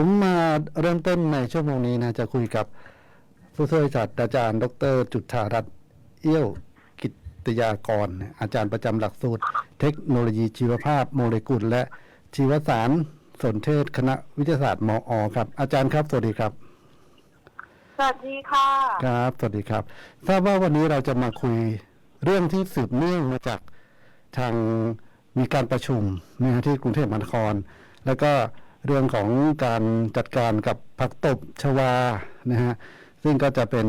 ผมมาเริ่มต้นในชั่วโมงนี้นะจะคุยกับผู้ช่วยศาสตราจารย์ ดร จุฑารัตน์เอี้ยวกิตยากร อาจารย์ประจำหลักสูตร เทคโนโลยีชีวภาพโมเลกุล และชีวสารสนเทศคณะวิทยาศาสตร์มอ ครับ อาจารย์ครับ สวัสดีครับ สวัสดีค่ะ ครับ สวัสดีครับ ทราบว่าวันนี้เราจะมาคุยเรื่องที่สืบเนื่องมาจากทางมีการประชุมนะฮะที่กรุงเทพมหานคร แล้วก็ เรื่องของการจัดการกับผักตบชวานะฮะซึ่งก็จะเป็น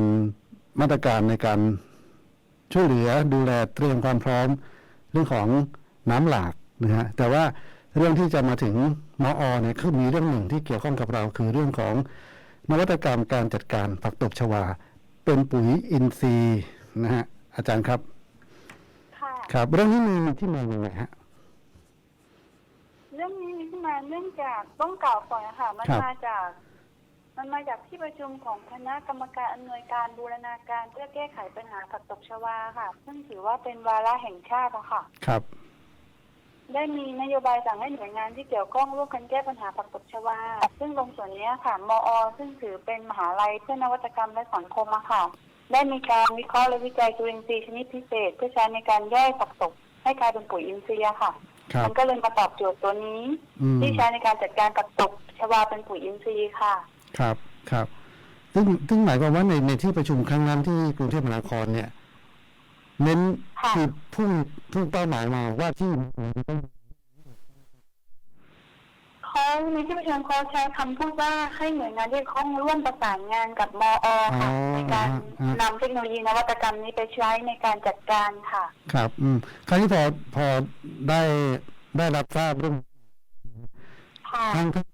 มาตรการในการช่วยเหลือดูแลเตรียมความพร้อม เรื่องของน้ำหลากนะฮะแต่ว่าเรื่องที่จะมาถึงมอเนี่ยคือมีเรื่องหนึ่งที่เกี่ยวข้องกับเรา คือเรื่องของนวัตกรรมการจัดการผักตบชวา เป็นปุ๋ยอินทรีย์นะฮะอาจารย์ครับ ค่ะ ครับ เรื่องนี้มีที่มาอย่างไรฮะเรื่องนี้ มีขึ้นมาเนื่องจากต้องกล่าวก่อนนะคะมันครับมาจาก มันมาจากที่ประชุมของคณะกรรมการอำนวยการบูรณาการเพื่อแก้ไขปัญหาผักตบชวาค่ะ ซึ่งถือว่าเป็นวาระแห่งชาติอะค่ะ ครับ ได้มีนโยบายสั่งให้หน่วยงานที่เกี่ยวข้องร่วมกันแก้ปัญหาผักตบชวา ซึ่งตรงส่วนเนี้ยค่ะ มอ ซึ่งถือเป็นมหาลัยเพื่อนวัตกรรมและสังคมอะค่ะ ได้มีการวิเคราะห์และวิจัยจุลินทรีย์ชนิดพิเศษ เพื่อใช้ในการย่อยผักตบให้กลายเป็นปุ๋ยอินทรีย์อะค่ะ ครับมันก็เลยมาตอบโจทย์ตัวนี้ อืม ที่ใช้ในการจัดการกับตกชวาเป็นปุ๋ยอินทรีย์ค่ะ ครับครับ ซึ่งซึ่งหมายความว่าในในที่ประชุมครั้งนั้นที่กรุงเทพมหานครเนี่ย เน้นค่ะ คือพุ่งพุ่งเป้าหมายมาว่าที่ เขาในที่ประชุมเขาใช้คำพูดว่าให้หน่วยงานที่เกี่ยวข้องร่วมประสานงานกับมอค่ะอ๋อในการฮะนำเทคโนโลยีนวัตกรรมนี้ไปใช้ในการจัดการค่ะ ครับ อืมคราวนี้พอพอได้ได้รับทราบเรื่องค่ะ ทางทาง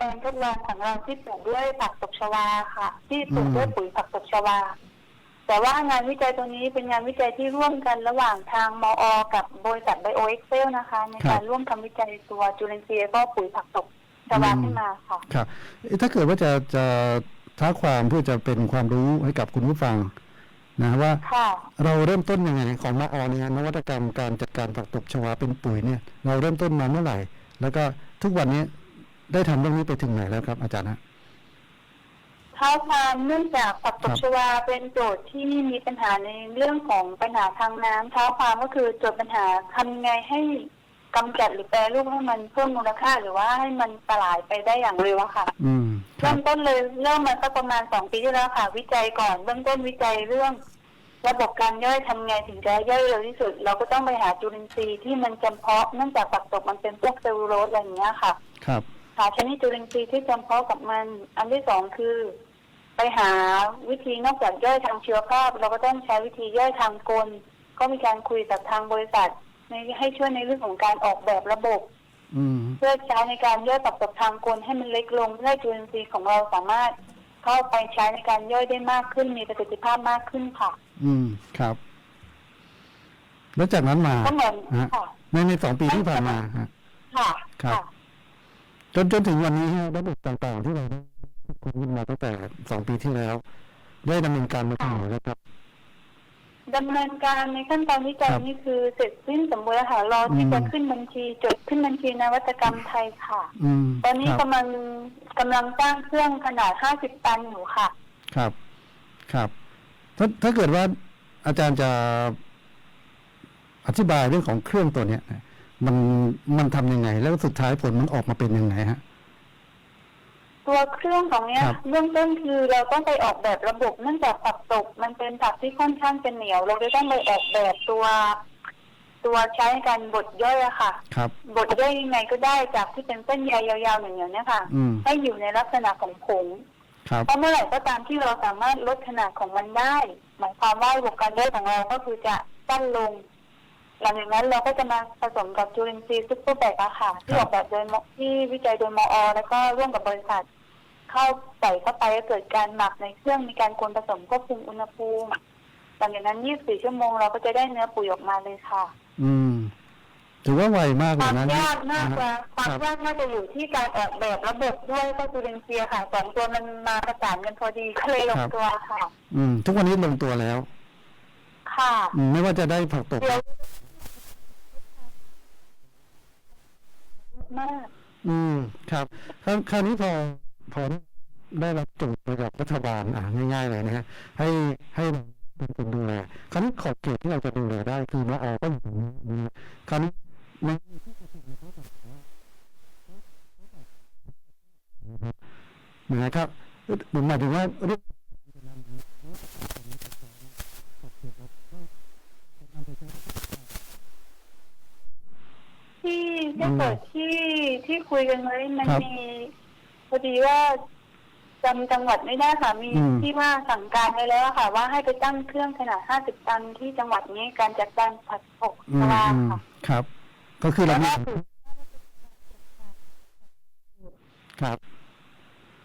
แปลงทดลองของเราที่ปลูกด้วยผักตบชวาค่ะ ที่ปลูกด้วยปุ๋ยผักตบชวา แต่ว่างานวิจัยตัวนี้เป็นงานวิจัยที่ร่วมกันระหว่างทางมอ กับบริษัทไบโอเอ็กเซลนะคะ ในการร่วมทำวิจัยตัวจุลินทรีย์แล้วก็ปุ๋ยผักตบชวาขึ้นมาค่ะครับเอ๊ะถ้าเกิดว่าจะจะท้าความเพื่อจะเป็นความรู้ให้กับคุณผู้ฟังนะว่าค่ะเราเริ่มต้นยังไงของมอเนี่ยนวัตกรรมการจัดการผักตบชวาเป็นปุ๋ยเนี่ย เราเริ่มต้นมาเมื่อไหร่ แล้วก็ทุกวันนี้ ได้ทำเรื่องนี้ไปถึงไหนแล้วครับ อาจารย์ฮะเท้าความเนื่องจากผักตบชวาเป็นโจทย์ที่มีปัญหาในเรื่องของปัญหาทางน้ำเท้าความก็คือโจทย์ปัญหาทำยังไงให้กำจัดหรือแปรรูปให้มันเพิ่มมูลค่าหรือว่าให้มันสลายไปได้อย่างเร็วอะค่ะอืมครัเริ่บมต้นเลยเริ่มมาสักประมาณสองปีที่แล้วค่ะ วิจัยก่อนเบื้องต้นวิจัยเรื่อง ระบบการย่อยทำไงถึงจะย่อยเร็วที่สุด เราก็ต้องไปหาจุลินทรีย์ที่มันจำเพาะเนื่องจากผักตบมันเป็นพวกเซลลูโลสอะไรอย่างเงี้ยค่ะ ครับ หาชนิดจุลินทรีย์ที่จำเพาะกับมัน อันที่สองคือ ไปหาวิธีนอกจากย่อยทางชีวภาพ เราก็ต้องใช้วิธีย่อยทางกล ก็มีการคุยกับทางบริษัทในให้ช่วยในเรื่องของการออกแบบระบบอืมเพื่อใช้ในการย่อยตับกับทางกลให้มันเล็กลงเพื่อให้จุลินทรีย์ของเราสามารถเข้าไปใช้ในการย่อยได้มากขึ้นมีประสิทธิภาพมากขึ้นค่ะ อืมครับ แล้วจากนั้นมาก็เหมือนฮะค่ะในในสองปีที่ผ่านมาฮะค่ะ ครับค่ะ จนจนถึงวันนี้ฮะระบบต่างๆ ที่เราได้คุยกันมาตั้งแต่สองปีที่แล้ว ได้ดำเนินการมาถึงไหนแล้วครับดำเนินการในขั้นตอนวิจัยครับนี่คือเสร็จสิ้นสมบูรณ์แล้วค่ะรอที่อืมจะขึ้นบัญชี จดขึ้นบัญชีนวัตกรรมไทยค่ะอืมตอนนี้ครับกำลังกำลังสร้างเครื่องขนาด 50 ตันอยู่ค่ะ ครับ ครับ ถ้าถ้าเกิดว่าอาจารย์จะอธิบายเรื่องของเครื่องตัวเนี้ยนะ มันมันทำยังไง แล้วสุดท้ายผลมันออกมาเป็นยังไงฮะตัวเครื่องของเนี้ยครับเบื้องต้นคือเราต้องไปออกแบบระบบเนื่องจากผักตก มันเป็นผักที่ค่อนข้างจะเหนียว เราเลยต้องไปออกแบบตัว ตัวใช้ในการบดย่อยอะค่ะ ครับ บดย่อยยังไงก็ได้จากที่เป็นเส้นใยยาวๆอย่างเงี้ยเนี่ยค่ะอืมให้อยู่ในลักษณะของผงครับ เพราะเมื่อไหร่ก็ตามที่เราสามารถลดขนาดของมันได้ หมายความว่าระบบการย่อยของเราก็คือจะสั้นลง หลังจากนั้นเราก็จะมาผสมกับจุลินทรีย์ซุปเปอร์แบกอะค่ะที่ออกแบบโดยมที่วิจัยโดยมอ แล้วก็ร่วมกับบริษัท เข้าใส่เข้าไปก็เกิดการหมักในเครื่องมีการกวนผสมควบคุมอุณหภูมิหลังจากนั้น 24 ชั่วโมงเราก็จะได้เนื้อปุ๋ยออกมาเลยค่ะ อืมถือว่าไวมากคเลวายมนะยากมากกว่าความครับยากน่าจะอยู่ที่การออกแบบระบบด้วยก็จุลินทรีย์ค่ะสองตัวมันมาประสานกันพอดีก็เลยลงตัวค่ะ อืม ทุกวันนี้ลงตัวแล้ว ค่ะ อืมไม่ว่าจะได้ผักตบ เดี๋ยว มาก อืมครับคราวคราวนี้พอพอได้รับโจทย์มาจากรัฐบาลอ่าง่าย ๆ เลยนะฮะให้ให้เป็นคนดูแลคราวนี้ขอบเขตที่เราจะดูแลได้คือละออก็อยู่ตรงนี้คราวนี้ในนะครับหมายถึงว่า เรื่องที่ถ้าเกิดที่ที่คุยกันไว้มันครับมีพอดีว่าจำจังหวัดไม่ได้ค่ะ มีอืม ที่ว่าสั่งการไว้แล้วค่ะ ว่าให้ไปตั้งเครื่องขนาด 50 ตันที่จังหวัดนี้การจัดการผัดผกอืมปลาอืมค่ะครับ ก็คือแล้เราวมีก็คือครับ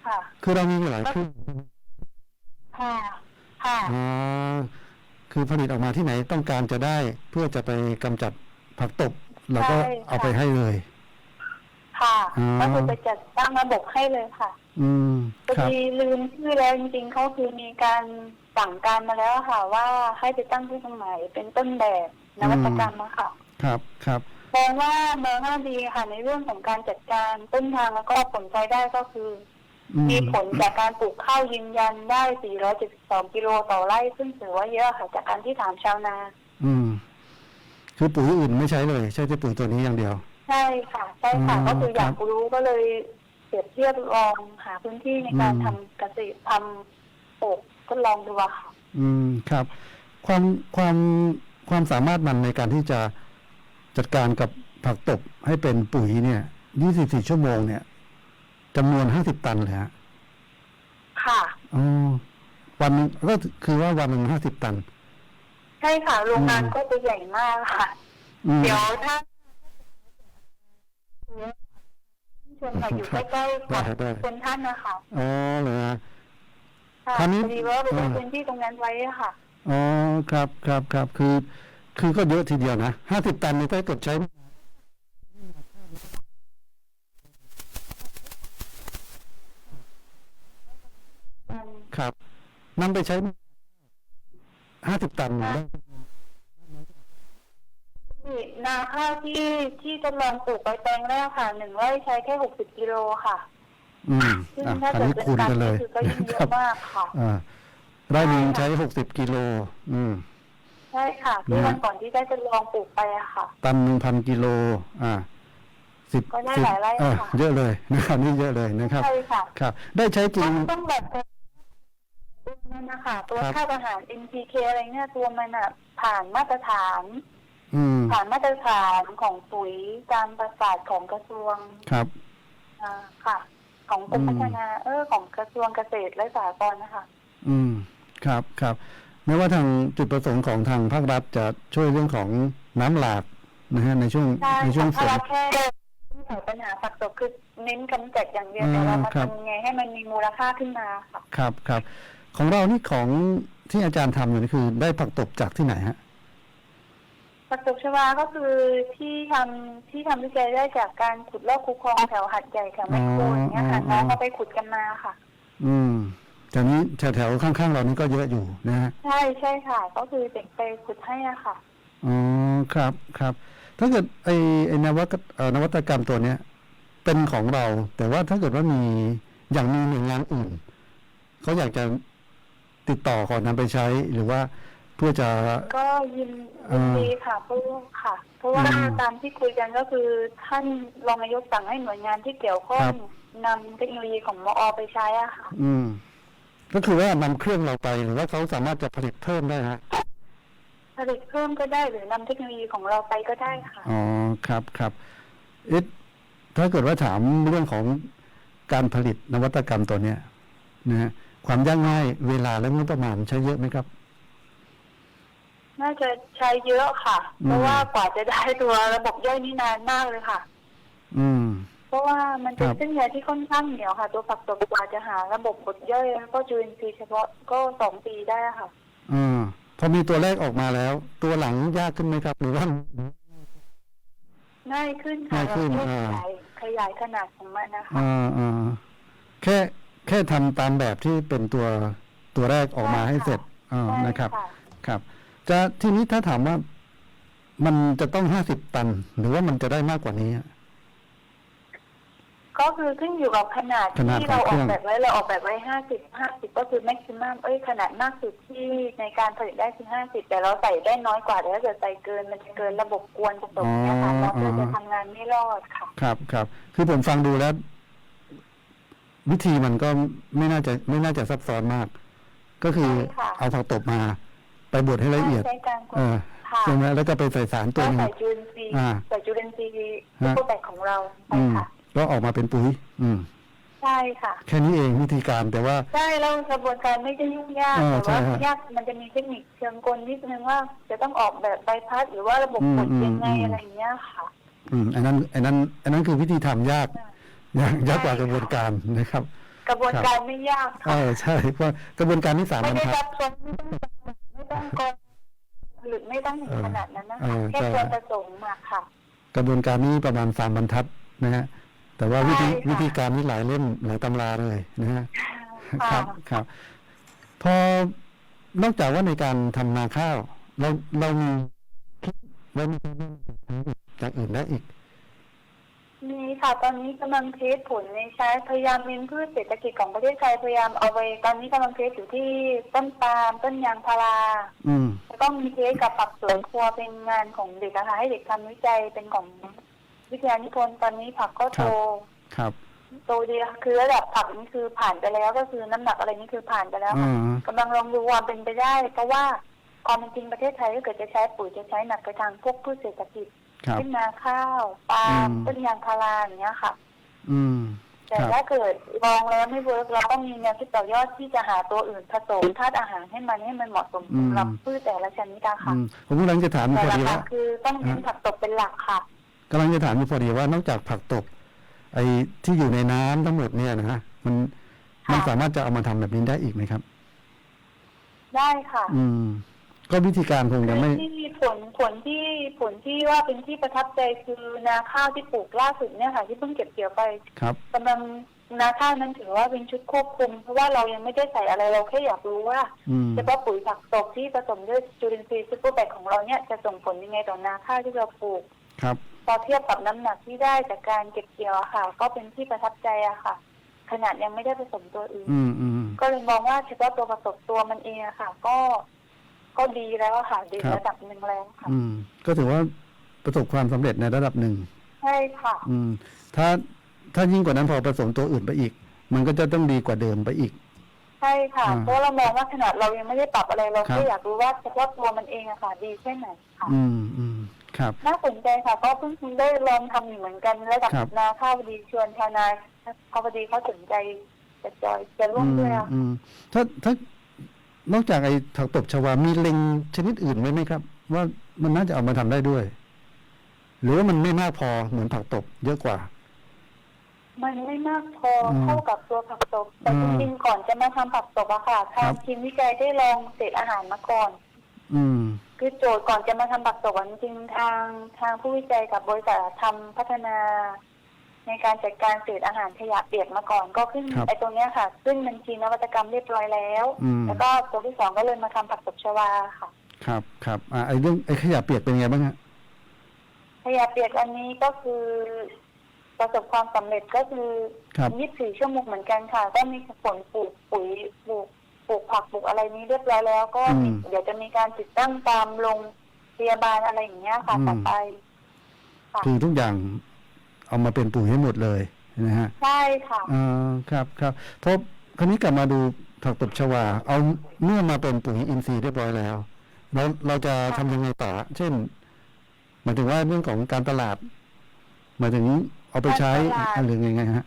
ค่ะ คือเรามีอยู่หลายเครื่องค่ะ ค่ะ อ๋อคือผลิตออกมาที่ไหนต้องการจะได้เพื่อจะไปกำจัดผักตบ เราก็ใช่ค่ะ เอาไปให้เลย ค่ะอ๋อก็คือไปจัดตั้งระบบให้เลยค่ะอืมพอครับ ดีลืมชื่อแล้วจริงๆเขาคือมีการสั่งการมาแล้วค่ะ ว่าให้ไปตั้งที่ตรงไหนเป็นต้นแบบนวัตกรรมอะค่ะครับครับ มองว่ามองว่าดีค่ะ ในเรื่องของการจัดการต้นทางแล้วก็ผลพลอยได้ก็คือ อือมีผลจากการปลูกข้าวยืนยันได้ 472 กิโลต่อไร่ ซึ่งถือว่าเยอะค่ะ จากการที่ถามชาวนา อืม คือปุ๋ยอื่นไม่ใช้เลย ใช้แต่ปุ๋ยตัวนี้อย่างเดียว ใช่ค่ะใช่ค่ะอืมก็คืออยากครับรู้ก็เลยเปรียบเทียบลองหาพื้นที่ในการอืม ทำเกษตรทำปลูกทดลองดูอะค่ะ อืมครับ ความความความสามารถมันในการที่จะจัดการกับผักตบให้เป็นปุ๋ยเนี่ย 24 ชั่วโมงเนี่ยจำนวน 50 ตันเลยฮะค่ะ อ๋อวันหนึงก็คือว่าวันหนึ่ง50 ตันใช่ค่ะโรงงานอืมก็จะใหญ่มากค่ะอืมเดี๋ยวถ้าชวนค่ะอยู่ใกล้ๆกับได้ได้คนท่านนะคะอ๋อเหรอฮะค่ะคราวนี้พอดีว่าไปดูอ่าพื้นที่ตรงนั้นไว้อะค่ะอ๋อครับครับครับคือ คือก็เยอะทีเดียวนะห้าสิบตันนี่ถ้าเกิดใช้อืมครับนำไปใช้ห้าสิบตันค่ะได้ที่ นาข้าวที่ที่ทดลองปลูกไปแปลงแรกค่ะหนึ่งไร่ใช้แค่หกสิบกิโลค่ะ อืมซึ่งอะถ้าคราวเกิดนี้เป็นคูณตันกันเลยนี่คือก็ยิ่งเยครัอะบมากค่ะ อ่าไร่หนึ่งใช่ใช้ค่ะหกสิบกิโล อืม ใช่ค่ะที่นะฮะวันก่อนที่ได้ทดลองปลูกไปอะค่ะ ตันหนึ่งพันกิโล อ่าสิบก็ได้สิบหลายไร่เออค่ะ เยอะเลยนะครับนี่เยอะเลยนะครับ ใช่ค่ะ ครับ ได้ใช้จริต้องงต้องแบบนั่นนะคะตัวครับ ค่าอาหาร NPK อะไรเนี่ยตัวมันอะผ่านมาตรฐานอืม ผ่านมาตรฐานของปุ๋ยตามประกาศของกระทรวงครับอ่าค่ะ ของกรมอืมพัฒนาเออของกระทรวงเกษตรและสหกรณ์นะคะ อืม ครับครับไม่ว่าทางจุดประสงค์ของทางภาครัฐจะช่วยเรื่องของน้ำหลากนะฮะในช่วงใช่ในช่วงฝถ้านเราแค่ที่แก้ปัญหาผักตบคือเน้นกำจัดอย่างเดียวอืมแต่เรามาครับทำยังไงให้มันมีมูลค่าขึ้นมาค่ะครับครับ ของเรานี่ของที่อาจารย์ทำอยู่นี่คือได้ผักตบจากที่ไหนฮะ ผักตบชวาก็คือที่ทำที่ทำวิจัยได้จากการขุดลอกคูคลองแถวหัดใหญ่แถวแมคโครอย่างเงี้ยค่ะอ๋ออ๋น้อองเขาไปขุดกันมาค่ะ อืมแต่นี้แถวๆข้างๆเรานี่ก็เยอะอยู่นะฮะ ใช่ใช่ค่ะ ก็คือเด็กไปขุดให้อะค่ะ อ๋อครับครับ ถ้าเกิดไอ้ไอ้นวัตเอ่อนวัตกรรมตัวเนี้ย เป็นของเรา แต่ว่าถ้าเกิดว่ามีอย่างมีหน่วยงานอื่นเขาอยากจะติดต่อก่อนนำไปใช้หรือว่า เพื่อจะก็ยินยินดีค่ะเพราะว่าค่ะ เพราะว่าอืมตามที่คุยกันก็คือท่านรองนายกสั่งให้หน่วยงานที่เกี่ยวข้อครังบนำเทคโนโลยีของมอไปใช้อะค่ะ อืม ก็คือว่านำเครื่องเราไปหรือว่าเขาสามารถจะผลิตเพิ่มได้ฮะผลิตเพิ่มก็ได้หรือนำเทคโนโลยีของเราไปก็ได้ค่ะอ๋อครับครับเอ๊ะถ้าเกิดว่าถามเรื่องของการผลิตนวัตกรรมตัวเนี้ยนะฮะความยากง่ายเวลาและงบประมาณใช้เยอะไหมครับ น่าจะใช้เยอะค่ะอืมเพราะว่ากว่าจะได้ตัวระบบย่อยนี่นานมากเลยค่ะ อืม เพราะว่ามันเป็นครับเส้นใยที่ค่อนข้างเหนียวค่ะ ตัวฝักตบกว่าจะหาระบบบดย่อยแล้วก็จุลินทรีย์เฉพาะก็สองปีได้ค่ะอ่าพอมีตัวแรกออกมาแล้ว ตัวหลังยากขึ้นไหมครับหรือว่าง่ายขึ้นค่ะง่ายขึ้นเราอ่าขยายขยายขนาดของมันนะคะอ่าอ่าแค่แค่ทำตามแบบที่เป็นตัวตัวแรกออกมาให้เสร็จอ่าใช่นะครับค่ะครับ จะทีนี้ถ้าถามว่ามันจะต้องห้าสิบตัน หรือว่ามันจะได้มากกว่านี้อะก็คือขึ้นอยู่กับขนาดขนาดที่ของเราเคอรื่ออกงแบบไว้เราออกแบบไว้ห้าสิบห้าสิบก็คือแม็กซิมัมเอ้ยขนาดมากสุดที่ในการผลิตได้คือห้าสิบแต่เราใส่ได้น้อยกว่าแต่ถ้าเกิดใส่เกินมันจะเกินระบบกวนผสมเนี่ยค่ะเราก็จะทำงานไม่รอดค่ะ ครับครับคือผมฟังดูแล้ว วิธีมันก็ไม่น่าจะไม่น่าจะซับซ้อนมาก ก็คือใช่ค่ะ เอาผักตบมา ไปบดให้ละเอียดใช้การกเอดอค่ะใช่ไหมแล้วก็ไปใส่สารตัวก็หนึง ใส่จุลินทรีย์อ่าใส่จุลินทรีย์ฮะ ตัวแบกของเราใช่อืมค่ะก็ออกมาเป็นปุ๋ย อืม ใช่ค่ะ แค่นี้เองวิธีการแต่ว่า ใช่แล้วกระบวนการไม่ได้ยุ่งยากเออแต่ว่าใช่ฮะยากมันจะมีเทคนิคเชิงกลนิดนึงว่า จะต้องออกแบบใบพัดหรือว่าระบบอืมกดยังไงอืม อะไรอย่างเงี้ยค่ะ อืมอันนั้นอันนั้นอันนั้นคือวิธีทำยากยากยากกว่ากระบวนการนะครับ กระบวนการไม่ยากเอค่ะอใช่เพราะกระบวนการที่สามไม่บรรได้ทัซับซ้อนไม่ต้อง กดหรือไม่ต้องถึงเออขนาดนั้นนะเอคะอแค่ใช่ตัวผสมมาค่ะ กระบวนการนี้ประมาณสามบรรทัดนะฮะแต่ว่าวิธีใช่ค่ะ วิธีการนี้หลายเล่มหลายตำราเลยนะฮะคค่ะรับครับ พอนอกจากว่าในการทำนาข้าว เราเรามีคิดไว้ไหมครับว่าจากอื่นได้อีก มีค่ะตอนนี้กำลังเทสผลในใช้พยายามเน้นพืชเศรษฐกิจของประเทศไทยพยายามเอาไปตอนนี้กำลังเทสอยู่ที่ต้นปาล์มต้นยางพาราอืม แล้วก็มีเทสกับผักสวนครัวเป็นงานของเด็กนะคะให้เด็กทำวิจัยเป็นของวิทยานิพนธ์ตอนนี้ผักก็โตครับโตดีแล้วคือระดับผักนี่คือผ่านไปแล้วก็คือน้ำหนักอะไรนี่คือผ่านไปแล้วอืค่ะมกำลังลองดูความเป็นไปได้ เพราะว่าความเป็นจริงประเทศไทยถ้าเกิดจะใช้ปุ๋ยจะใช้หนักไปทางพวกพืชเศรษฐกิจ ครับ เช่นนาข้าวปาล์มอืม ต้นยางพาราอย่างเงี้ยค่ะ อืมแต่ครับ ถ้าเกิดลองแล้วไม่เวิร์กเราก็มีแนวคิดต่อยอดที่จะหาตัวอื่นผสมธาตุอาหารให้มันให้มันเหมาะสมสำหรับพืชแต่ละชนิดอะอืค่ะมผมกำลังจะถามอยู่แต่พอดีหลัว่ากๆคือต้องเน้นผักตบเป็นหลักค่ะ กำลังจะถามอยู่พอดีว่านอกจากผักตบ ไอ้ที่อยู่ในน้ำทั้งหมดเนี่ยนะฮะมันค่ะมันสามารถจะเอามาทำแบบนี้ได้อีกไหมครับ ได้ค่ะ อืม ก็วิธีการคงจะไม่ที่มีผลผลที่ผลที่ว่าเป็นที่ประทับใจคือนาข้าวที่ปลูกล่าสุดเนี่ยค่ะที่เพิ่งเก็บเกี่ยวไปครับกำลังนาข้าวนั้นถือว่าเป็นชุดควบคุม เพราะว่าเรายังไม่ได้ใส่อะไรเราแค่อยากรู้ว่าอืมเฉพาะปุ๋ยผักตบที่ผสมด้วยจุลินทรีย์ซูเปอร์แบกของเราเนี่ยจะส่งผลยังไงต่อนาข้าวที่เราปลูกครับพอเทียบกับน้ำหนักที่ได้จากการเก็บเกี่ยวอะค่ะ ก็เป็นที่ประทับใจอะค่ะ ขนาดยังไม่ได้ผสมตัวอื่นอืมอืมก็เลยมองว่าเฉพาะตัวผสมตัวมันเองอะค่ะ ก็ ก็ดีแล้วอะค่ะ ดีครับระดับหนึ่งแล้วค่ะ อืม ก็ถือว่าประสบความสำเร็จในระดับหนึ่ง ใช่ค่ะ อืม ถ้าถ้ายิ่งกว่านั้นพอผสมตัวอื่นไปอีก มันก็จะต้องดีกว่าเดิมไปอีก ใช่ค่ะ อ่าเพราะเรามองว่าขนาดเรายังไม่ได้ปรับอะไรเราครัก็บ อยากรู้ว่าเฉพาะตัวมันเองอะค่ะ ดีแค่ไหนค่ะ อืมอืมครับ น่าสนใจค่ะ ก็เพิ่งได้ลองทำอยู่เหมือนกันระดับครับ นาข้าวพอดีชวนชาวนาเขาพอดีเขาสนใจจะจอยจะร่วมด้วยอะอืมถ้าถ้า นอกจากไอ้ผักตบชวา มีเล็งชนิดอื่นไหมไหมครับ ว่ามันน่าจะเอามาทำได้ด้วย หรือว่ามันไม่มากพอเหมือนผักตบ เยอะกว่า มันไม่มากพออมเท่ากับตัวผักตบ แต่อืจมริงๆก่อนจะมาทำผักตบอะค่ะครัทางบทีมวิจัยได้ลองเศษอาหารมาก่อน อืมคือโจทย์ก่อนจะมาทำผักตบอะจริงๆทางทางผู้วิจัยกับบริษัททำพัฒนา ในการจัดการเศษอาหารขยะเปียกมาก่อนก็ขึ้นครับไอ้ตรงเนี้ยค่ะขึ้นบัญชีนวัตกรรมเรียบร้อยแล้ว อืม แล้วก็ตัวที่สองก็เลยมาทำผักตบชวาค่ะ ครับครับอ่าไอ้เรื่องไอ้ขยะเปียกเป็นไงบ้างฮะ ขยะเปียกอันนี้ก็คือ ประสบความสำเร็จก็คือ ครับ 24 ชั่วโมงเหมือนกันค่ะ ก็มีผลปลูกปุ๋ยปลูกปลูกผักปลูกอะไรนี้เรียบร้อยแล้ว ก็มีอืมเดี๋ยวจะมีการติดตั้งตามโรงพยาบาลอะไรอย่างเงี้ยค่ะอืม ต่อไป ค่ะ คือทุกอย่าง เอามาเป็นปุ๋ยให้หมดเลยนะฮะใช่ค่ะอ่าครับครับเพราะคราวนี้กลับมาดูผักตบชวา เอาเมื่อมาเป็นปุ๋ยอินทรีย์เรียบร้อยแล้วเราเราจะทำยังไงต่อ เช่นหมายถึงว่าเรื่องของการตลาดหมายถึงเอาไปใช้การตลาดหรือไงไงฮะ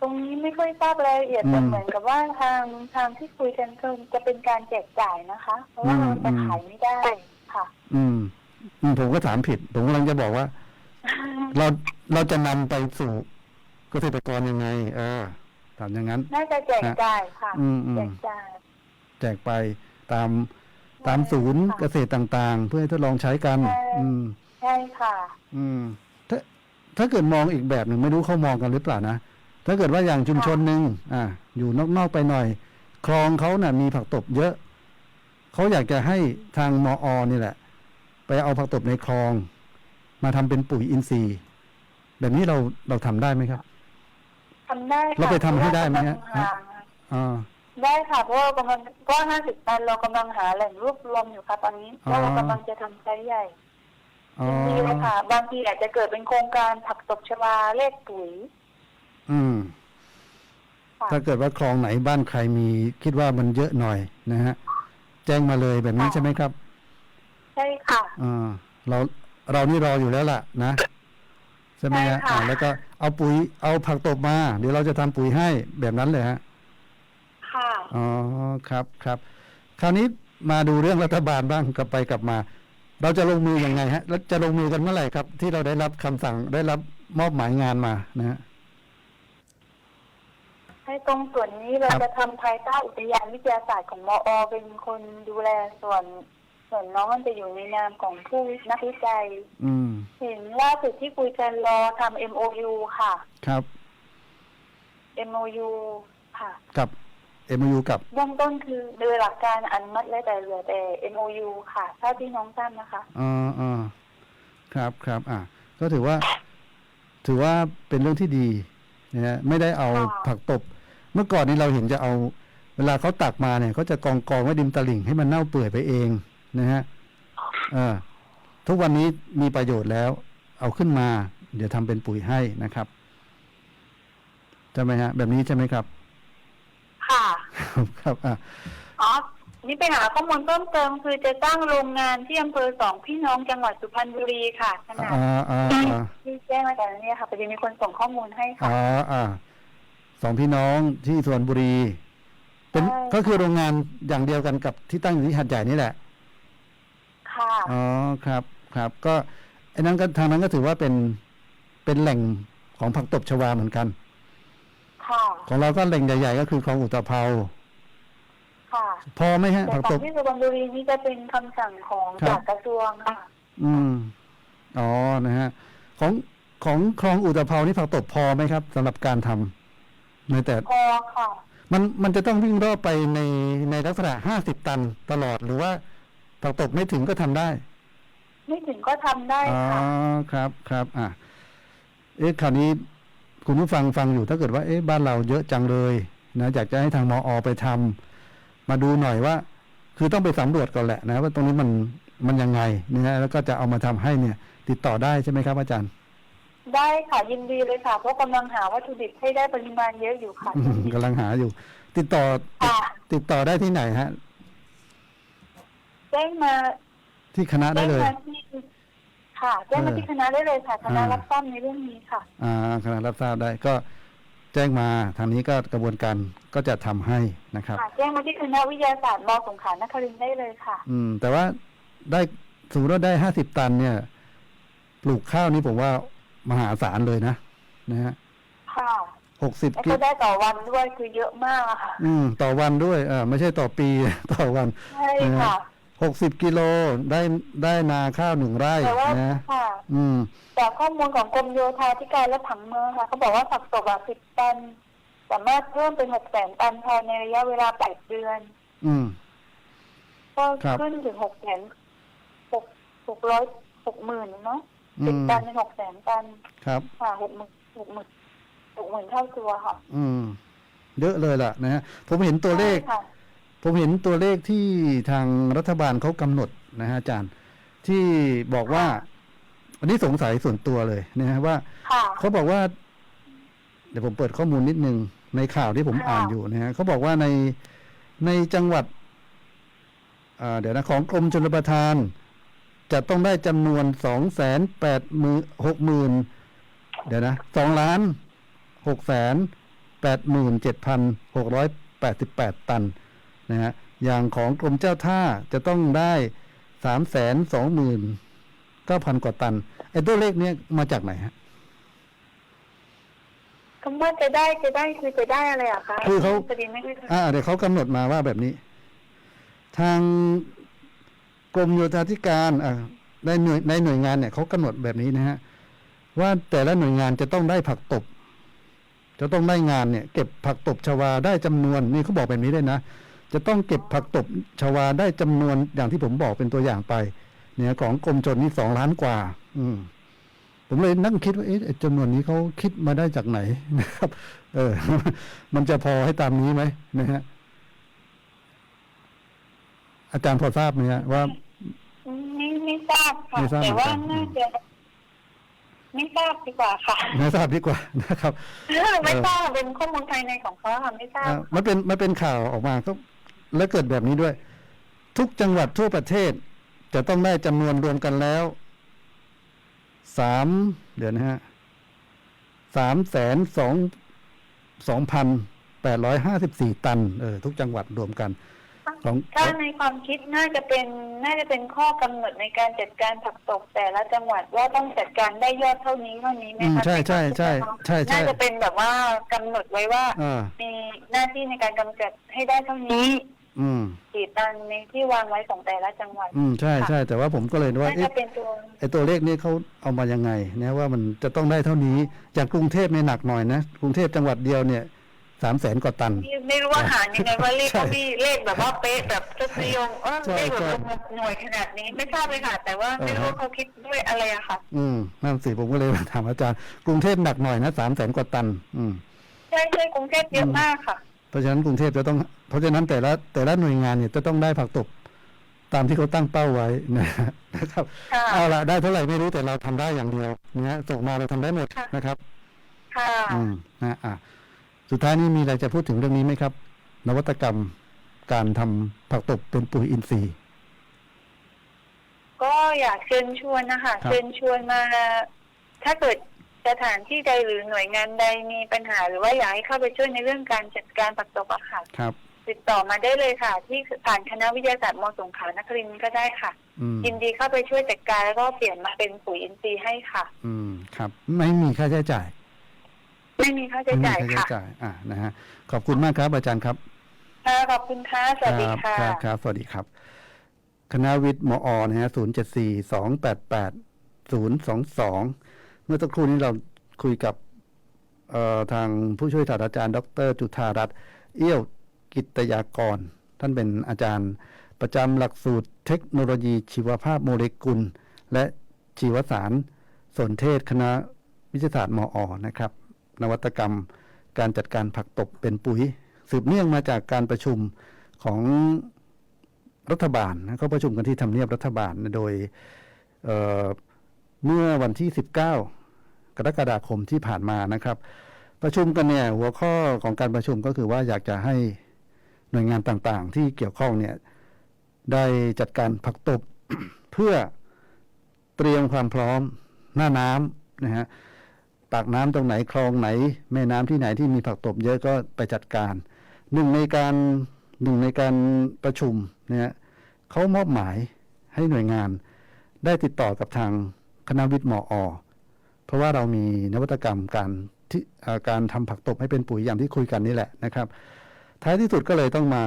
ตรงนี้ไม่ค่อยทราบรายละเอียดอืมแต่เหมือนกับว่าทางทางที่คุยกันคือจะเป็นการแจกจ่ายนะคะ เพราะว่าอืมเราจะอืมขายไม่ได้ค่ะอืมอืม ผมก็ถามผิด ผมกำลังจะบอกว่า เราเราจะนำไปสู่เกษตรกรยังไง เออถามอย่างนั้น น่าจะแจกจ่ายค่ะอืมอืม แจกจ่าย แจกไปตามตามศูนย์ค่ะเกษตรต่าง ๆ เพื่อให้ทดลองใช้กัน ใช่ อืม ใช่ค่ะ อืมถ้าถ้าเกิดมองอีกแบบหนึ่งไม่รู้เขามองกันหรือเปล่านะ ถ้าเกิดว่าอย่างชุมชนหนึ่งอ่า อยู่นอกๆไปหน่อย คลองเขาน่ะ มีผักตบเยอะ เขาอยากจะให้ทางมออนี่แหละ ไปเอาผักตบในคลอง มาทำเป็นปุ๋ยอินทรีย์ แบบนี้เราเราทำได้ไหมครับทำได้ค่ะแล้วไปทำให้ได้ไหมฮะเพราว่าอ่าได้ค่ะเพราะว่ากำลังก็ห้าสิบตันเรากำลังหาแหล่งรวบรวมอยู่ค่ะตอนนี้อ๋อว่าเรากำลังจะทำไซส์ใหญ่อ๋อดีเลยค่ะ บางทีอาจจะเกิดเป็นโครงการผักตบชวาเลขปุ๋ย อืมค่ะถ้าเกิดว่าคลองไหนบ้านใครมีคิดว่ามันเยอะหน่อยนะฮะ แจ้งมาเลยแบบนี้ใช่ไหมครับ ใช่ค่ะอ่าเรา เรานี่รออยู่แล้วล่ะนะใช่ไหมฮะใช่ค่ะ อ่าแล้วก็เอาปุ๋ยเอาผักตบมา เดี๋ยวเราจะทำปุ๋ยให้แบบนั้นเลยฮะค่ะ อ๋อครับครับ คราวนี้มาดูเรื่องรัฐบาลบ้างกลับไปกลับมา เราจะลงมือยังไงฮะแล้วจะลงมือกันเมื่อไหร่ครับ ที่เราได้รับคำสั่งได้รับมอบหมายงานมานะฮะ ให้ตรงส่วนนี้เราครับ จะทำภายใต้อุทยานวิทยาศาสตร์ของมอ เป็นคนดูแลส่วน ส่วนน้องมันจะอยู่ในนามของผู้นักวิจัย อืม เห็นล่าสุดที่คุยกันรอทำ MOU ค่ะ ครับ MOU ค่ะ กับ MOU กับเบื้องต้นคือโดยหลักการอนุมัติแล้วแต่เหลือแต่ MOU ค่ะเท่าที่น้องทราบนะคะ อ่าอ่าครับครับอ่าก็ถือว่า ถือว่าเป็นเรื่องที่ดีนะฮะไม่ได้เอาค่ะ ผักตบ เมื่อก่อนนี้เราเห็นจะเอา เวลาเขาตักมาเนี่ยเขาจะกองกองไว้ริมตลิ่งให้มันเน่าเปื่อยไปเอง นะฮะเออทุกวันนี้มีประโยชน์แล้ว เอาขึ้นมา เดี๋ยวทำเป็นปุ๋ยให้นะครับใช่ไหมฮะ แบบนี้ใช่ไหมครับ ค่ะ ครับอ่าอ๋อนี่ไปหาข้อมูลเพิ่มเติมคือจะตั้งโรงงานที่อำเภอสองพี่น้องจังหวัดสุพรรณบุรีค่ะขนาดอ่าอ่าอ่าที่แจ้งมาแต่นี้ค่ะพอดีมีคนส่งข้อมูลให้ค่ะอ่าอ่าสองพี่น้องที่สุพรรณบุรี เป็นใช่ก็คือโรงงานอย่างเดียวกันกับที่ตั้งอยู่ที่หัดใหญ่นี่แหละ ค่ะ อ๋อครับครับก็ไอ้นั้นก็ทางนั้นก็ถือว่าเป็นเป็นแหล่งของผักตบชวาเหมือนกัน ค่ะ ของเราก็แหล่งใหญ่ๆก็คือคลองอุตภเปาค่ะพอไหมฮะแต่ผักขอตงบ ที่สุพรรณบุรีนี่จะเป็นคำสั่งของครับ จากกระทรวงค่ะ อืมอ๋อนะฮะของของคลองอุตภเปานี่ผักตบพอไหมครับสำหรับการทำในแต่ พอค่ะ มันมันจะต้องวิ่งรอบไปในในลักษณะห้าสิบตันตลอดหรือว่า ผักตบไม่ถึงก็ทำได้ ไม่ถึงก็ทำได้อ๋อค่ะ ครับครับ อะ เอ๊ะคราวนี้คุณผู้ฟังฟังอยู่ถ้าเกิดว่า เอ๊ะบ้านเราเยอะจังเลยนะอยากจะให้ทางมอไปทำมาดูหน่อยว่า คือต้องไปสำรวจก่อนแหละนะ ว่าตรงนี้มันมันยังไงนะฮะแล้วก็จะเอามาทำให้เนี่ย ติดต่อได้ใช่ไหมครับ อาจารย์ ได้ค่ะยินดีเลยค่ะ เพราะกำลังหาวัตถุดิบให้ได้ปริมาณเยอะอยู่ค่ะ อืมกำลังหาอยู่ ติดต่อค่ะ ติดต่อได้ที่ไหนฮะแจ้งมาที่คณะได้แจ้งเลยมาที่ค่ะแจ้งมาเออที่คณะได้เลยค่ะคณะอ่ารั รับทราบในเรื่องนี้ค่ะ อ่าคณะรับทราบได้ก็แจ้งมาทางนี้ก็กระบวนการก็จะทำให้นะครับ ค่ะ แจ้งมาที่คณะวิทยาศาสตร์มสงขลานครินทร์ได้เลยค่ะ อืม แต่ว่าได้สมมติว่าได้ห้าสิบตันเนี่ยปลูกข้าวนี่ผมว่ามหาศาลเลยนะนะฮะค่ะหกสิบแล้วกิก็ได้ต่อวันด้วยคือเยอะมากอะค่ะอืม ต่อวันด้วยอ่าไม่ใช่ต่อปี ต่อวัน ใช่ค่ะ หกสิบกิโลได้ได้นาข้าวหนึ่งไร่แต่ว่านะค่ะ อืม จากข้อมูลของกรมโยธาธิการและผังเมืองค่ะเขาบอกว่าผักตบอะสิบตัน สามารถเพิ่มเป็นหกแสนตันภายในระยะเวลาแปดเดือน อืม ก็ครับ ขึ้นถึงหกแสนหกหกร้อยหกหมื่นเนาะอืสิบมตันเป็นหกแสนตันครับ ค่ะหกหมื่นหกหมื่นหกหมื่นเท่าตัวค่ะ อืม เยอะเลยล่ะนะฮะผมเห็นตัวเลข ใช่ค่ะ ผมเห็นตัวเลขที่ทางรัฐบาลเขากำหนดนะฮะอาจารย์ ที่บอกว่า อันนี้สงสัยส่วนตัวเลยนะฮะว่าค่ะ เขาบอกว่า เดี๋ยวผมเปิดข้อมูลนิดนึง ในข่าวที่ผมค่ะอ่านอยู่นะฮะเขาบอกว่าในในจังหวัดอ่าเดี๋ยวนะของกรมชลประทาน จะต้องได้จำนวนสองแสนแปดหมื่นหกหมื่นเดี๋ยวนะสองล้านหกแสนแปดหมื่นเจ็ดพันหกร้อยแปดสิบแปดตัน นะฮะอย่างของกรมเจ้าท่าจะต้องได้สามแสนสองหมื่นเก้าพันกว่าตันไอ้ตัวเลขเนี้ยมาจากไหนฮะคำว่าจะได้จะได้คือจะได้อะไรอะคะคือเขาประเด็นไม่ได้อ่าเดี๋ยวเขากำหนดมาว่าแบบนี้ ทางกรมโยธาธิการอ่าในหน่วยในหน่วยงานเนี่ยเขากำหนดแบบนี้นะฮะว่าแต่ละหน่วยงานจะต้องได้ผักตบ จะต้องได้งานเนี่ย เก็บผักตบชวาได้จำนวนนี่เขาบอกแบบนี้เลยนะ จะต้องเก็บผักตบชวาได้จำนวนอย่างที่ผมบอกเป็นตัวอย่างไป เนี่ยของกรมชนนี่สองล้านกว่า อืมผมเลยนั่งคิดว่าเอ๊ะไอ้จำนวนนี้เขาคิดมาได้จากไหนนะครับ เออ มันจะพอให้ตามนี้ไหมนะฮะอาจารย์พอทราบไหมฮะว่าไม่ไม่ทราบค่ะไม่ทราบแต่ว่าเหมือนกันน่าจะไม่ทราบดีกว่าค่ะไม่ทราบดีกว่านะครับไม่ทราบเป็นข้อมูลภายในของเขาค่ะไม่ทราบอ่ามันเป็นมันเป็นข่าวออกมาก็ แล้วเกิดแบบนี้ด้วย ทุกจังหวัดทั่วประเทศ จะต้องได้จำนวนรวมกันแล้วสามเดี๋ยวนะฮะสามแสนสองสองพันแปดร้อยห้าสิบสี่ตันเออทุกจังหวัดรวมกันของถ้าในความคิดน่าจะเป็นน่าจะเป็นข้อกำหนดในการจัดการผักตกแต่ละจังหวัดว่าต้องจัดการได้ยอดเท่านี้เท่านี้ไหมอืมคะใช่ใช่ใช่ใช่ใช่น่าจะเป็นแบบว่ากำหนดไว้ว่าอ่ามีหน้าที่ในการกำจัดให้ได้เท่านี้ อืมกี่ตันในที่วางไว้ของแต่ละจังหวัดอืม ใช่ใช่แต่ว่าผมก็เลยว่าน่าเอ๊ะจะเป็นตัวไอ้ตัวเลขนี้เขาเอามายังไงนะว่ามันจะต้องได้เท่านี้ อย่างกรุงเทพเนี่ยหนักหน่อยนะกรุงเทพจังหวัดเดียวเนี่ยสามแสนกว่าตันไม่ไม่รู้ว่าหารยังไงว่าเลขใช่เขามีเลขแบบว่าเป๊ะแบบทศนิยมเออใช่เลขแบบใช่หน่วยขนาดนี้ไม่ทราบเลยค่ะ แต่ว่าไม่รู้อ่าฮะ ว่าเขาคิดด้วยอะไรอะค่ะ อืมนั่นสิผมก็เลยมาถามอาจารย์ กรุงเทพหนักหน่อยนะสามแสนกว่าตัน อืม ใช่ใช่กรุงเทพเยอะมากค่ะ เพราะฉะนั้นกรุงเทพจะต้องเพราะฉะนั้นแต่ละแต่ละหน่วยงานเนี่ยจะต้องได้ผักตบตามที่เขาตั้งเป้าไว้นะนะครับค่ะเอาละได้เท่าไหร่ไม่รู้แต่เราทำได้อย่างเดียวนะฮะส่งมาเราทำได้หมดค่ะนะครับค่ะอืมนะอะสุดท้ายนี้มีอะไรจะพูดถึงเรื่องนี้ไหมครับ นวัตกรรมการทำผักตบเป็นปุ๋ยอินทรีย์ก็อยากเชิญชวนนะคะครับเชิญชวนมา ถ้าเกิด สถานที่ใดหรือหน่วยงานใดมีปัญหา หรือว่าอยากให้เข้าไปช่วยในเรื่องการจัดการผักตบอะค่ะ ครับ ติดต่อมาได้เลยค่ะ ที่ผ่านคณะวิทยาศาสตร์มสงขลานครินทร์ก็ได้ค่ะ อืมยินดีเข้าไปช่วยจัดการแล้วก็เปลี่ยนมาเป็นปุ๋ยอินทรีย์ให้ค่ะ อืมครับ ไม่มีค่าใช้จ่ายไม่มีค่าใช้ไม่มีจ่ายค่าใช้ค่ะจ่ายอะนะฮะขอบคุณมากครับอาจารย์ครับ ค่ะขอบคุณค่ะสวัสดีค่ะ ครับครับสวัสดีครับ คณะวิทย์มอนะฮะศูนย์เจ็ดสี่สองแปดแปดศูนย์สองสอง เมื่อสักครู่นี้เราคุยกับทางผู้ช่วยศาสตราจารย์ ดร จุธารัตน์เอี้ยวกิตยากร ท่านเป็นอาจารย์ประจำหลักสูตรเทคโนโลยีชีวภาพโมเลกุล และชีวสารสนเทศคณะวิทยาศาสตร์มออนะครับ นวัตกรรมการจัดการผักตบเป็นปุ๋ย สืบเนื่องมาจากการประชุมของรัฐบาลนะเขาประชุมกันที่ทำเนียบรัฐบาลโดยเเมื่อวันที่ 19 กรกฎาคมที่ผ่านมานะครับ ประชุมกันเนี่ยหัวข้อของการประชุมก็คือว่าอยากจะให้หน่วยงานต่างๆ ที่เกี่ยวข้องเนี่ยได้จัดการผักตบเพื่อเตรียมความพร้อมหน้าน้ำนะฮะปากน้ำตรงไหนคลองไหน แม่น้ำที่ไหนที่มีผักตบเยอะก็ไปจัดการหนึ่งในการหนึ่งในการประชุมเนี่ยเขามอบหมายให้หน่วยงานได้ติดต่อกับทางคณะวิทย์มอ เพราะว่าเรามีนวัตกรรมการที่การทำผักตบให้เป็นปุ๋ยอย่างที่คุยกันนี่แหละนะครับ ท้ายที่สุดก็เลยต้องมา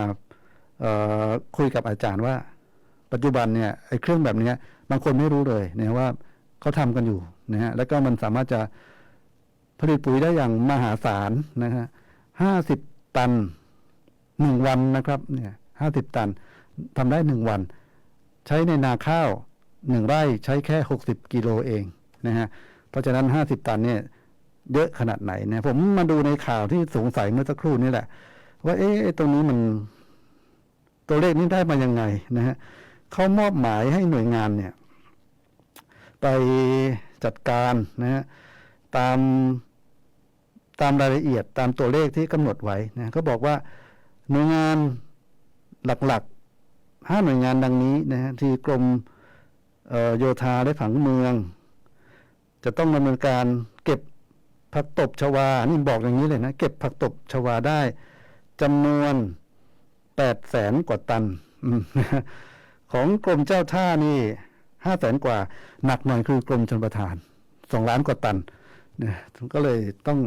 คุยกับอาจารย์ว่า ปัจจุบันเนี่ยไอ้เครื่องแบบนี้บางคนไม่รู้เลยนะว่าเขาทำกันอยู่นะฮะแล้วก็มันสามารถจะผลิตปุ๋ยได้อย่างมหาศาลนะฮะห้าสิบตันหนึ่งวันนะครับเนี่ยห้าสิบตันทำได้หนึ่งวัน ใช้ในนาข้าวหนึ่งไร่ใช้แค่หกสิบกิโลเองนะฮะ เพราะฉะนั้นห้าสิบตันเนี่ยเยอะขนาดไหนเนี่ยผมมาดูในข่าวที่สงสัยเมื่อสักครู่นี่แหละ ว่า เอ๊ะตรงนี้มัน ตัวเลขนี้ได้มายังไงนะฮะเขามอบหมายให้หน่วยงานเนี่ย ไปจัดการนะฮะตามตามรายละเอียดตามตัวเลขที่กำหนดไว้นะก็บอกว่าหน่วยงานหลักๆห้าหน่วยงานดังนี้นะฮะที่กรมโยธาและผังเมือง จะต้องดำเนินการเก็บผักตบชวา นี่บอกอย่างนี้เลยนะ เก็บผักตบชวาได้จำนวนแปดแสนกว่าตัน ของกรมเจ้าท่านี่ห้าแสนกว่า หนักหน่อยคือกรมชนประทานสองล้านกว่าตันนะก็เลยต้อง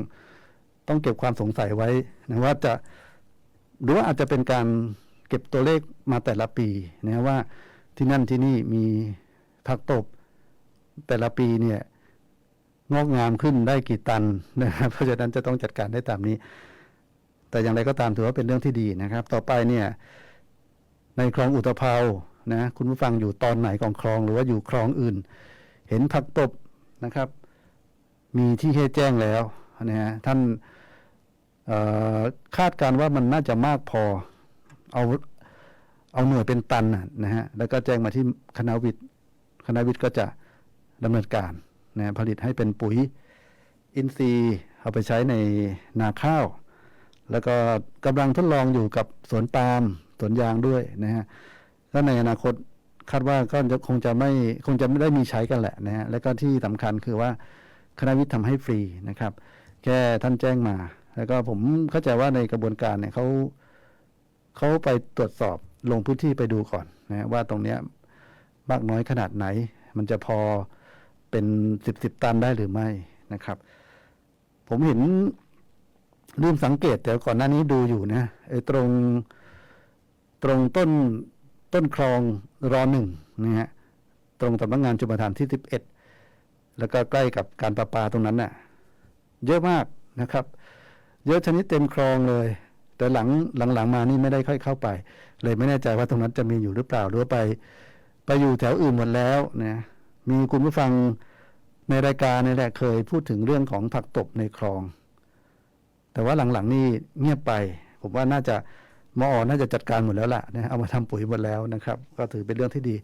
ต้องเก็บความสงสัยไว้นะว่าจะหรือว่าอาจจะเป็นการเก็บตัวเลขมาแต่ละปีนะว่าที่นั่นที่นี่มีผักตบแต่ละปีเนี่ย งอกงามขึ้นได้กี่ตันนะครับเพราะฉะนั้นจะต้องจัดการได้ตามนี้ แต่อย่างไรก็ตามถือว่าเป็นเรื่องที่ดีนะครับ ต่อไปเนี่ยในคลองอุตภเปานะคุณผู้ฟังอยู่ตอนไหนของคลองหรือว่าอยู่คลองอื่น เห็นผักตบนะครับ มีที่ให้แจ้งแล้วนะฮะท่านคาดการณ์ว่ามันน่าจะมากพอเอาเอาหน่วยเป็นตันนะฮะแล้วก็แจ้งมาที่คณะวิทย์คณะวิทย์ก็จะดำเนินการ นะผลิตให้เป็นปุ๋ยอินทรีย์เอาไปใช้ในนาข้าว แล้วก็กำลังทดลองอยู่กับสวนปาล์มสวนยางด้วยนะฮะก็ในอนาคตคาดว่าก็จะคงจะไม่คงจะไม่ได้มีใช้กันแหละนะฮะแล้วก็ที่สำคัญคือว่าคณะวิทย์ทำให้ฟรีนะครับ แค่ท่านแจ้งมา แล้วก็ผมเข้าใจว่าในกระบวนการเนี่ยเขาเขาไปตรวจสอบลงพื้นที่ไปดูก่อนนะฮะว่าตรงเนี้ยมากน้อยขนาดไหน มันจะพอ เป็นสิบสิบตันได้หรือไม่นะครับ ผมเห็นลืมสังเกตแต่ก่อนหน้านี้ดูอยู่นะไอ้ตรงตรงต้นต้นคลองรอหนึ่งนะฮะตรงสำนักงานจุฬาทานที่สิบเอ็ดแล้วก็ใกล้กับการประปาตรงนั้นน่ะ เยอะมากนะครับ เยอะชนิดเต็มคลองเลย แต่หลังหลังๆมานี่ไม่ได้ค่อยเข้าไป เลยไม่แน่ใจว่าตรงนั้นจะมีอยู่หรือเปล่าหรือว่าไป ไปอยู่แถวอื่นหมดแล้วนะ มีคุณผู้ฟังในรายการนี่แหละเคยพูดถึงเรื่องของผักตบในคลอง แต่ว่าหลังๆนี่เงียบไป ผมว่าน่าจะมออน่าจะจัดการหมดแล้วล่ะนะเอามาทำปุ๋ยหมดแล้วนะครับ ก็ถือเป็นเรื่องที่ดี